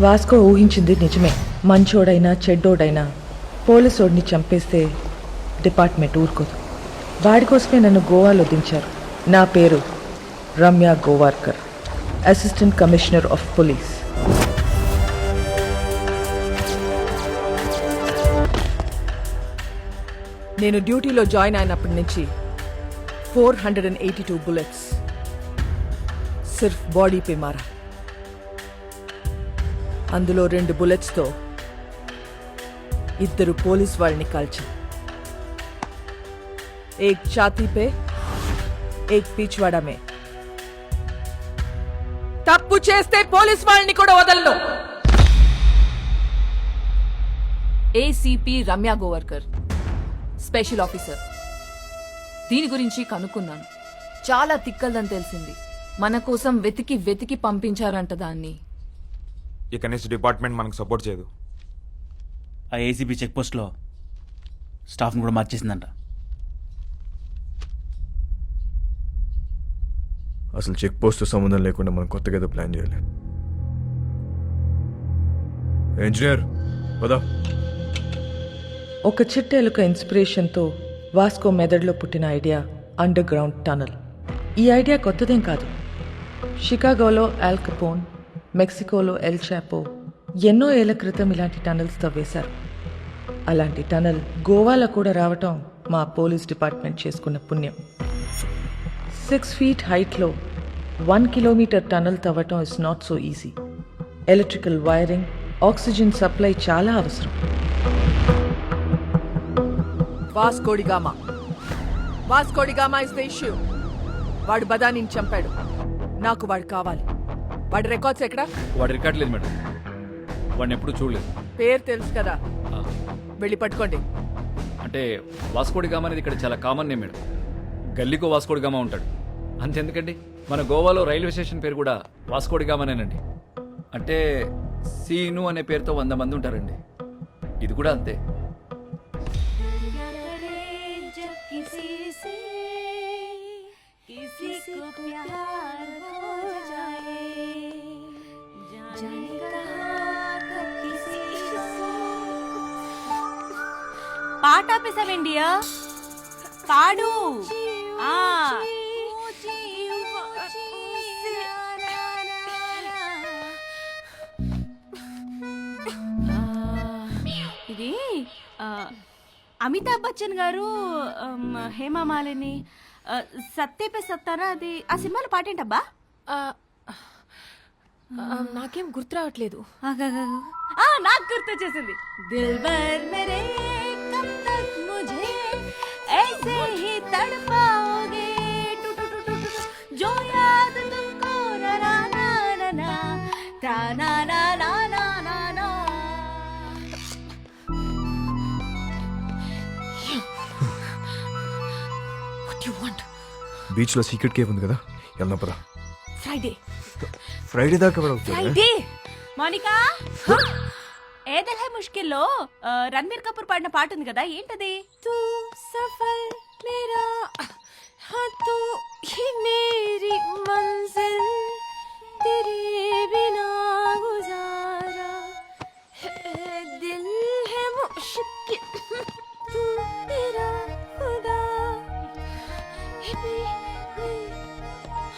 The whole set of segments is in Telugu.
వాస్కో ఊహించింది నిజమే. మంచోడైనా చెడ్డోడైనా పోలీసోడిని చంపేస్తే డిపార్ట్మెంట్ ఊరుకోదు. వాడి కోసమే నన్ను గోవాలో దించారు. నా పేరు Ramya Gowarikar assistant commissioner of police. నేను డ్యూటీలో జాయిన్ అయినప్పటి నుంచి four hundred and eighty two bullets సిర్ఫ్ body పే మారా అందులో రెండు బుల్లెట్స్తో ఇద్దరు పోలీస్ వాళ్ళని కాల్చాం. ఏక్ ఛాతీ పే ఏక్ పీచ్వాడా మే. తప్పు చేస్తే పోలీస్ వాళ్ళని కూడా వదలను. ACP Ramya Gowarikar special officer. దీని గురించి కనుక్కున్నాను. చాలా తిక్కల్దని తెలిసింది. మన కోసం వెతికి వెతికి పంపించారంట దాన్ని. ఇక నుంచి డిపార్ట్మెంట్ మనకు సపోర్ట్ చేయదు. ఆ ఏసీబీ చెక్ పోస్ట్లో స్టాఫ్ని కూడా మార్చేసిందంట. అసలు చెక్ పోస్ట్ సంబంధం లేకుండా మనం కొత్తగా ఏదో ప్లాన్ చేయాలి. ఇంజనీర్ పదా. ఒక చిట్టెలుక ఇన్స్పిరేషన్తో వాస్కో మెదడులో పుట్టిన ఐడియా అండర్ గ్రౌండ్ టనల్ ఈ ఐడియా కొత్తదేం కాదు. షికాగోలో ఆల్ కపోన్ మెక్సికోలో ఎల్ చాపో ఎన్నో ఏళ్ళ క్రితం ఇలాంటి టనల్స్ తవ్వేశారు. అలాంటి టనల్ గోవాలో కూడా రావటం మా పోలీస్ డిపార్ట్మెంట్ చేసుకున్న పుణ్యం. సిక్స్ ఫీట్ హైట్లో one kilometre tunnel తవ్వటం is not so easy electrical wiring oxygen supply చాలా అవసరం. Vasco da Gama Vasco da Gama is the issue వాడు బదానిని చంపాడు. నాకు వాడు కావాలి. వాడి రికార్డ్స్ ఎక్కడ వాడి రికార్డ్ లేదు మేడం వాడిని ఎప్పుడు చూడలేదు పేరు తెలుసు కదా ఆ, వెళ్ళి పట్టుకోండి అంటే వాస్కోడి గామ అనేది ఇక్కడ చాలా కామన్ నేమ్ మేడం గల్లీకో వాస్కోడి గామ ఉంటాడు అంతెందుకండి మన గోవాలో రైల్వే స్టేషన్ పేరు కూడా వాస్కోడి గామనేనండి అంటే సీను అనే పేరుతో వంద మంది ఉంటారండి ఇది కూడా అంతే जब किसी से किसी को प्यार పాట ఆపేసావేండియా పాడు. ఆ. ఇది అమితాబ్ బచ్చన్ గారు హేమా మాలిని సత్తే పే సత్తారా అది ఆ సినిమాలో పాటేంటబ్బా? నాకేం గుర్తు రావట్లేదు. నాకు గుర్తు వచ్చేసింది. దిల్బర్ మెరే సీక్రెట్ కేవ్ ఉంది కదా వెళ్దాం ఫ్రైడే ఫ్రైడే దాకా ఎవరు అవుతుంది మోనికా! ఏదల్ హై ముష్కిల్లో రణ్బీర్ కపూర్ పాడిన పాట ఉంది కదా ఏంటది? తూ సఫల్ మేరా హతో హి మేరీ మంజిల్ తెరే బినా గుజారా దిల్ హై ముష్కిల్ తూ మేరా ఖుదా హి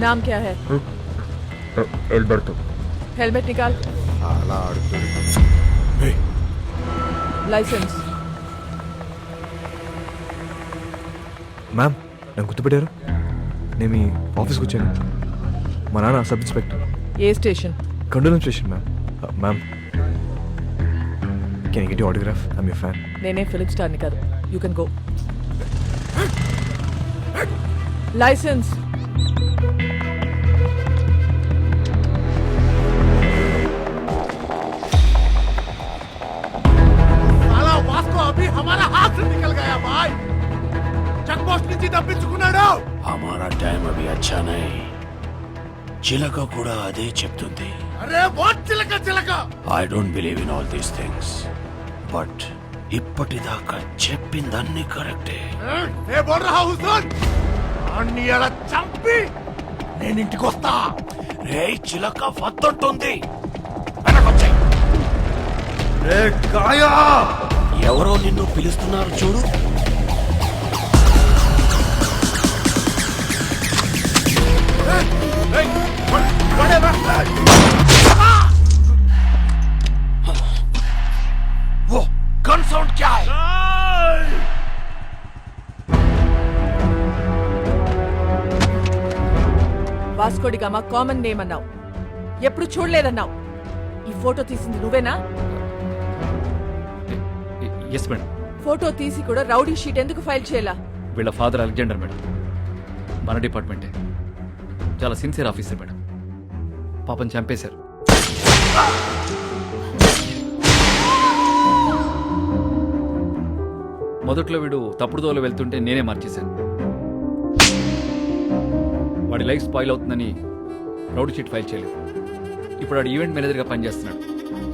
नाम क्या है ఎల్బర్తో हेलमेट निकाल అలా ఆడుతుంది ఏయ్, लाइसेंस మ్యామ్ నన్ను గుర్తుపెట్టారు నేను మీ ఆఫీస్కి వచ్చాను మా నాన్న సబ్ ఇన్స్పెక్టర్ ఏ station కండోలం station ma'am ma'am can get autograph I'm you fan నేనే ఫిలిప్ స్టార్ని కాదు యూ కెన్ గో లైసెన్స్ हमारा टाइम अभी अच्छा नहीं చిలక కూడా అదే చెప్తుంది. అరే వాట్ చిలక చిలక? I don't believe in all these things but ఇప్పటిదాకా చెప్పిందన్నీ కరెక్టే. ఏ బోర్రా హౌస్ అన్ని అలా చంపి నేను ఇంటికి వస్తా రే చిలక వద్దంటుంది వెనకొచ్చాయి ఎవరో నిన్ను పిలుస్తున్నారు చూడు वो गन साउंड क्या है Vasco da Gama common name అన్నావు. ఎప్పుడు చూడలేదన్నావు. ఈ ఫోటో తీసింది నువ్వేనా? Yes madam. ఫోటో తీసి కూడా రౌడీ షీట్ ఎందుకు ఫైల్ చేయాలా? వీళ్ళ ఫాదర్ అలెగ్జాండర్ మేడం. మన డిపార్ట్మెంటే. చాలా సిన్సియర్ ఆఫీసర్ మేడం. పాపం చంపేశారు. మొదట్లో వీడు తప్పుడు దోవలో వెళ్తుంటే నేనే మార్చేశాను. వాడి లైఫ్ స్పాయిల్ అవుతుందని రౌడ్ షీట్ ఫైల్ చేయలేదు. ఇప్పుడు వాడు ఈవెంట్ మేనేజర్గా పనిచేస్తున్నాడు.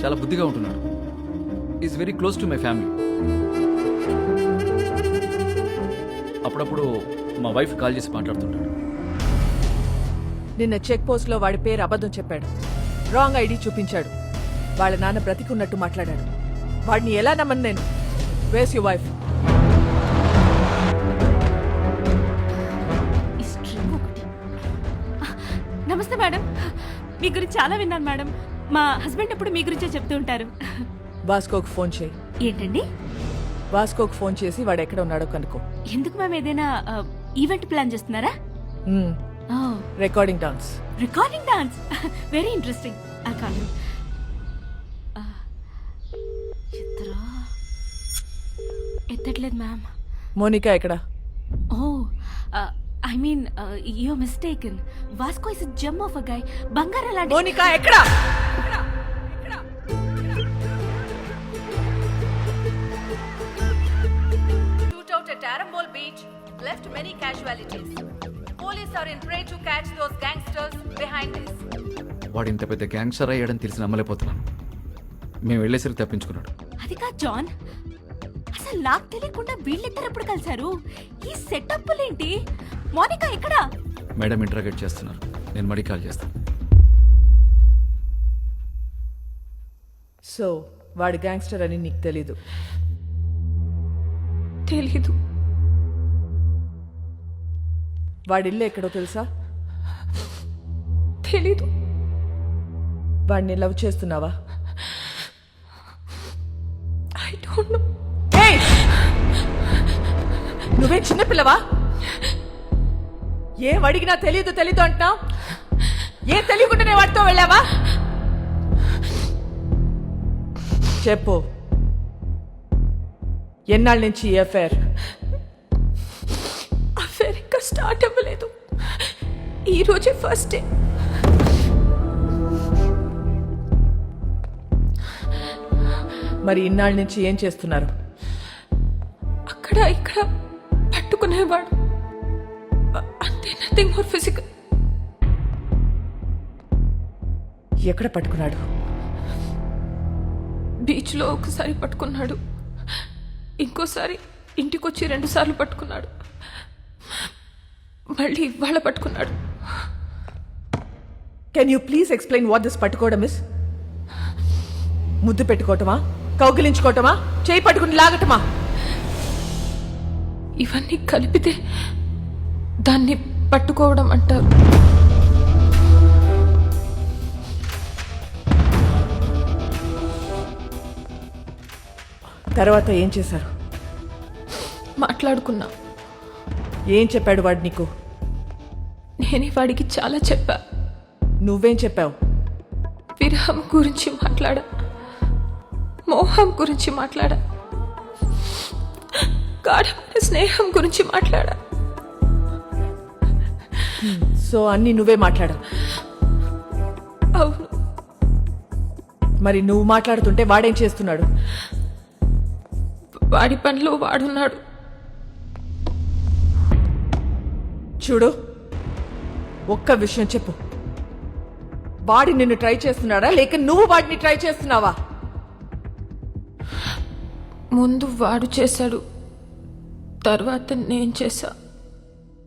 చాలా బుద్ధిగా ఉంటున్నాడు. Is very close to my family అప్పుడప్పుడు మా వైఫ్ కాల్ చేసి మాట్లాడుతుంటాడు. నిన్న చెక్ పోస్ట్లో వాడి పేరు అబద్ధం చెప్పాడు. రాంగ్ ఐడి చూపించాడు. వాళ్ళ నాన్న బ్రతికున్నట్టు మాట్లాడాడు. వాడిని ఎలా నమ్మను నేను? వేస్ యు వైఫ్ నమస్తే మేడం. మీ గురించి చాలా విన్నాను మేడం. మా హస్బెండ్ ఎప్పుడు మీ గురించే చెప్తూ ఉంటారు. వాస్కోకు ఫోన్ చేయి. ఏంటండి? వాస్కోకు ఫోన్ చేసి వాడు ఎక్కడ ఉన్నాడో కనుక్కో. ఎందుకు మేము ఏదైనా ఈవెంట్ ప్లాన్ చేస్తున్నారా? Recording dance recording dance very interesting ఆ చిత్ర. ఎత్తట్లేదు మ్యామ్. మోనికా ఎక్కడ? I mean you mistaken Vasco is gem of a guy బంగారం లాంటి మోనికా ఎక్కడ Shootout at Arambol Beach left many casualties. Police are in prey to catch those gangsters behind this. వాడు ఇంత పెద్ద గ్యాంగ్స్టర్ అయ్యాడని తెలిసి నమ్మలేకపోతున్నాను మేము వెళ్ళేసరికి తప్పించుకున్నాడు. అది కాదు జాన్. అసలు నాకు తెలియకుండా వీళ్ళిద్దరు ఎప్పుడు కలిశారు? ఈ సెటప్లేంటి మోనికా ఎక్కడ? మేడం ఇంటరాగేట్ చేస్తున్నారు. నేను మడి కాల్ చేస్తాను సో వాడు గ్యాంగ్స్టర్ అని నీకు తెలీదు? తెలీదు. వాడి ఇల్లు ఎక్కడో తెలుసా? తెలీదు. వాడిని లవ్ చేస్తున్నావా? I don't know. ఏయ్! నువ్వే చిన్నపిల్లవా? ఏం అడిగినా తెలీదు తెలీదు అంటున్నావు? ఏం తెలియకుండానే వాడితో వెళ్ళావా? చెప్పు. ఎన్నాళ్ళ నుంచి ఈ అఫేర్ అఫేర్ ఇంకా స్టార్ట్ అవ్వలేదు. ఈ రోజే ఫస్ట్ డే మరి ఇన్నాళ్ళ నుంచి ఏం చేస్తున్నారు? అక్కడ ఇక్కడ పట్టుకునేవాడు. నథింగ్ మోర్ ఫిజికల్ ఎక్కడ పట్టుకున్నాడు? బీచ్లో ఒకసారి పట్టుకున్నాడు. ఇంకోసారి ఇంటికొచ్చి రెండు సార్లు పట్టుకున్నాడు. మళ్ళీ ఇవాళ పట్టుకున్నాడు. Can you please explain what this పట్టుకోవడం ఇస్ ముద్దు పెట్టుకోవటమా? కౌగిలించుకోవటమా? చేయి పట్టుకుని లాగటమా? ఇవన్నీ కలిపితే దాన్ని పట్టుకోవడం అంటారు. తర్వాత ఏం చేశారు? మాట్లాడుకున్నా. ఏం చెప్పాడు వాడు నీకు? నేనే వాడికి చాలా చెప్పా. నువ్వేం చెప్పావు? విరహం గురించి మాట్లాడా. మోహం గురించి మాట్లాడా. గాఢమైన స్నేహం గురించి మాట్లాడా. సో అన్ని నువ్వే మాట్లాడావు అవును. మరి నువ్వు మాట్లాడుతుంటే వాడేం చేస్తున్నాడు? వాడి పనిలో వాడున్నాడు. చూడు ఒక్క విషయం చెప్పు. వాడి నిన్ను ట్రై చేస్తున్నాడా? లేక నువ్వు వాడిని ట్రై చేస్తున్నావా? ముందు వాడు చేశాడు తర్వాత నేను చేశా.